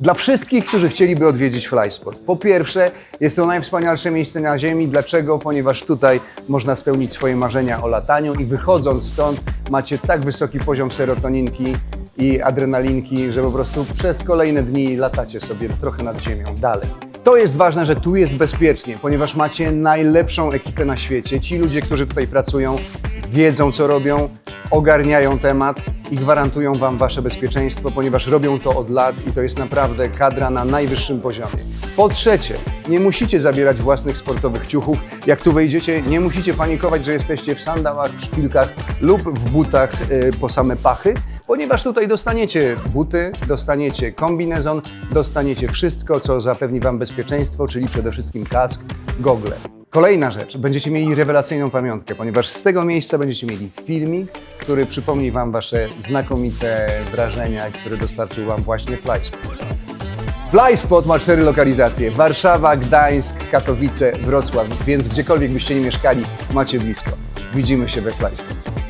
Dla wszystkich, którzy chcieliby odwiedzić Flyspot. Po pierwsze, jest to najwspanialsze miejsce na Ziemi. Dlaczego? Ponieważ tutaj można spełnić swoje marzenia o lataniu i wychodząc stąd macie tak wysoki poziom serotoninki i adrenalinki, że po prostu przez kolejne dni latacie sobie trochę nad ziemią dalej. To jest ważne, że tu jest bezpiecznie, ponieważ macie najlepszą ekipę na świecie. Ci ludzie, którzy tutaj pracują, wiedzą co robią, ogarniają temat i gwarantują Wam Wasze bezpieczeństwo, ponieważ robią to od lat i to jest naprawdę kadra na najwyższym poziomie. Po trzecie, nie musicie zabierać własnych sportowych ciuchów. Jak tu wejdziecie, nie musicie panikować, że jesteście w sandałach, w szpilkach lub w butach y, po same pachy, ponieważ tutaj dostaniecie buty, dostaniecie kombinezon, dostaniecie wszystko, co zapewni Wam bezpieczeństwo, czyli przede wszystkim kask, gogle. Kolejna rzecz, będziecie mieli rewelacyjną pamiątkę, ponieważ z tego miejsca będziecie mieli filmik, który przypomni Wam Wasze znakomite wrażenia, które dostarczył Wam właśnie Flyspot. Flyspot ma cztery lokalizacje: Warszawa, Gdańsk, Katowice, Wrocław, więc gdziekolwiek byście nie mieszkali, macie blisko. Widzimy się we Flyspot.